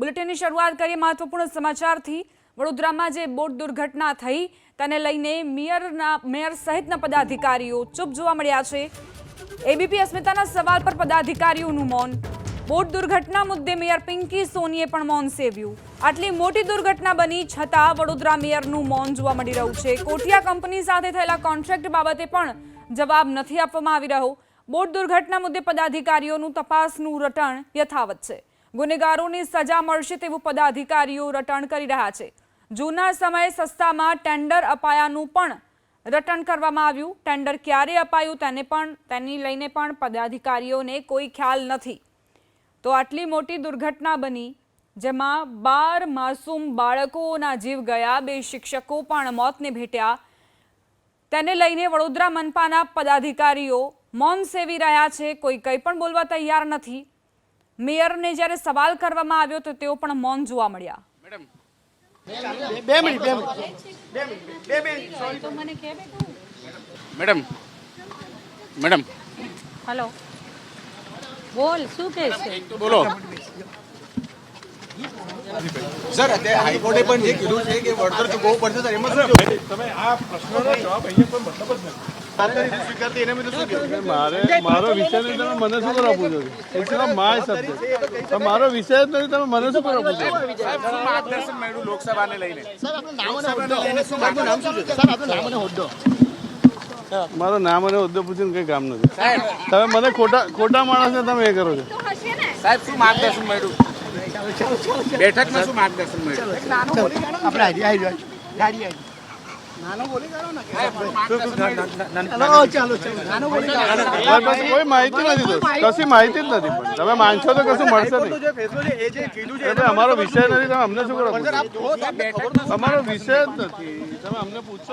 બુલેટિનની શરૂઆત કરીએ મહત્વપૂર્ણ સમાચારથી. વડોદરામાં જે બોટ દુર્ઘટના થઈ, તેને લઈને મેયરના, મેયર સહિતના પદાધિકારીઓ ચૂપ જોવા મળ્યા છે. એબીપી અસ્મિતાના સવાલ પર પદાધિકારીઓનું મૌન. બોટ દુર્ઘટના મુદ્દે મેયર પિંકી સોનીએ પણ મૌન સેવ્યું. આટલી મોટી દુર્ઘટના બની છતાં વડોદરા મેયરનું મૌન જોવા મળી રહ્યું છે. કોઠિયા કંપની સાથે થયેલા કોન્ટ્રાક્ટ બાબતે પણ જવાબ નથી આપવામાં આવી રહ્યો. બોટ દુર્ઘટના મુદ્દે પદાધિકારીઓનું તપાસનું રટણ યથાવત છે. ગુનેગારોની સજા મળશે તેવું પદાધિકારીઓ રટણ કરી રહ્યા છે. જૂના સમયે સસ્તામાં ટેન્ડર અપાયાનું પણ રટણ કરવામાં આવ્યું. ટેન્ડર ક્યારે અપાયું તેને પણ, તેની લઈને પણ પદાધિકારીઓને કોઈ ખ્યાલ નથી. તો આટલી મોટી દુર્ઘટના બની, જેમાં બાર માસૂમ બાળકોના જીવ ગયા, બે શિક્ષકો પણ મોતને ભેટ્યા તેને લઈને વડોદરા મનપાના પદાધિકારીઓ મૌન સેવી રહ્યા છે. કોઈ કંઈ પણ બોલવા તૈયાર નથી. મેયરને જ્યારે સવાલ કરવામાં આવ્યો તો તેઓ પણ મૌન જોવા મળ્યા. બે મિનિટ બે મિનિટ. બે મિનિટ મેડમ મેડમ. હલો. બોલ શું કે છે? બોલો. સર અત્યારે હાઈકોર્ટે પણ જે કીધું છે કે વળતર ચૂકવવું પડશે સર એમાં તમે આ પ્રશ્નનો જવાબ અહીંયા કોઈ મતલબ જ નથી? મારે મારો વિષય નહીં તમે મને શું કરવા પૂછો છો? માય સબ્જેક્ટ મારો વિષય જ નથી તમે મને શું કરવા પૂછો છો? સાહેબ શું માર્ગદર્શન મળ્યું લોકસભાને લઈને? સર આપનું નામ અને હોદ્દો. સર આપનું નામ શું છે? સર આપનું નામ અને હોદ્દો. મારો નામ અને હોદ્દો પૂછીને કંઈ કામ નથી. તમે મને ખોટા ખોટા માણસને તમે એ કરો છો. સાહેબ શું માર્ગદર્શન મળ્યું બેઠકમાં શું માર્ગદર્શન મળ્યું? આપણે ગાડી કોઈ માહિતી નથી કશી માહિતી જ નથી પણ. તમે માનશો તો કશું મળશે નહીં. જે ફેસલો છે એ જે કીધું છે એટલે અમારો વિષય નથી તમે અમને શું કરો અમારો વિષય જ નથી. તમે અમને પૂછશો